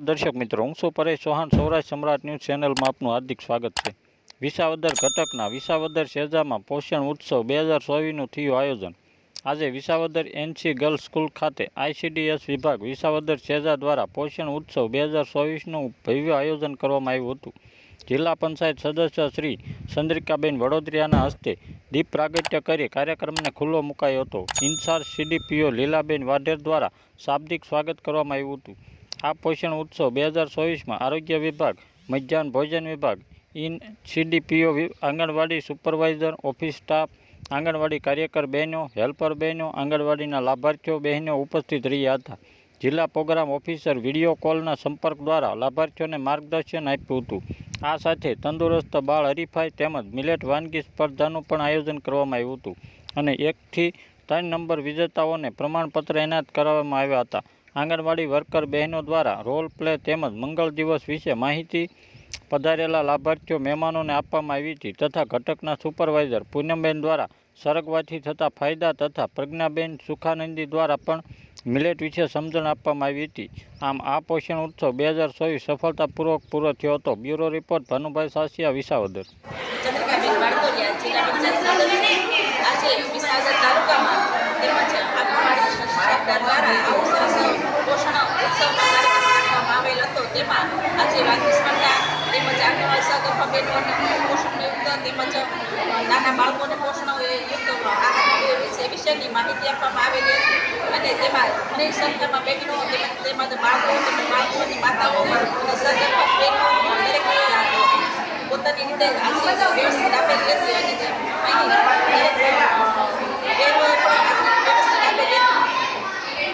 દર્શક મિત્રો, હું છું પરેશ ચૌહાણ, સૌરાષ્ટ્ર સમ્રાટ ન્યૂઝ ચેનલમાં આપનું હાર્દિક સ્વાગત છે. વિસાવદર ઘટકના વિસાવદર શેજામાં પોષણ ઉત્સવ બે હજાર ચોવીસનું થયું આયોજન. આજે વિસાવદર એનસી ગર્લ્સ સ્કૂલ ખાતે આઈસીડીએસ વિભાગ વિસાવદર શેજા દ્વારા પોષણ ઉત્સવ બે હજાર ચોવીસનું ભવ્ય આયોજન કરવામાં આવ્યું હતું. જિલ્લા પંચાયત સદસ્ય શ્રી ચંદ્રિકાબેન વડોદરિયાના હસ્તે દીપ પ્રાગટ્ય કરી કાર્યક્રમને ખુલ્લો મુકાયો હતો. ઇન્ચાર્જ સીડીપીઓ લીલાબેન વાઢેર દ્વારા શાબ્દિક સ્વાગત કરવામાં આવ્યું હતું. આ પોષણ ઉત્સવ બે હજાર ચોવીસમાં આરોગ્ય વિભાગ, મધ્યાહન ભોજન વિભાગ, in CDPO anganwadi supervisor, office staff, anganwadi કાર્યકર બહેનો, હેલ્પર બહેનો, આંગણવાડીના લાભાર્થીઓ બહેનો ઉપસ્થિત રહ્યા હતા. જિલ્લા પ્રોગ્રામ ઓફિસર વીડિયો કોલના સંપર્ક દ્વારા લાભાર્થીઓને માર્ગદર્શન આપ્યું હતું. આ સાથે તંદુરસ્ત બાળ હરીફાઈ તેમજ મિલેટ વાનગી સ્પર્ધાનું પણ આયોજન કરવામાં આવ્યું હતું અને એકથી ત્રણ નંબર વિજેતાઓને પ્રમાણપત્ર એનાયત કરવામાં આવ્યા હતા. આંગણવાડી વર્કર બહેનો દ્વારા રોલ પ્લે તેમજ મંગળ દિવસ વિશે માહિતી પધારેલા લાભાર્થીઓ મહેમાનોને આપવામાં આવી હતી તથા ઘટકના સુપરવાઇઝર પૂનમબેન દ્વારા સરગવાથી થતા ફાયદા તથા પ્રજ્ઞાબેન સુખાનંદી દ્વારા પણ મિલેટ વિશે સમજણ આપવામાં આવી હતી. આમ, આ પોષણ ઉત્સવ બે હજાર ચોવીસ સફળતાપૂર્વક પૂરો થયો હતો. Bureau report Bhanubhai Sasiya, Visavadar. આજે તાલુકામાં બહેનોને પોષણયુક્ત તેમજ નાના બાળકોને પોષણયુક્ત આહાર વિશે વિશેની માહિતી આપવામાં આવેલી હતી અને તેમાં ઘણી સંખ્યામાં બહેનો તેમજ બાળકો બાળકોની માતાઓ દરેકે પોતાની રીતે આપેલી હતી અને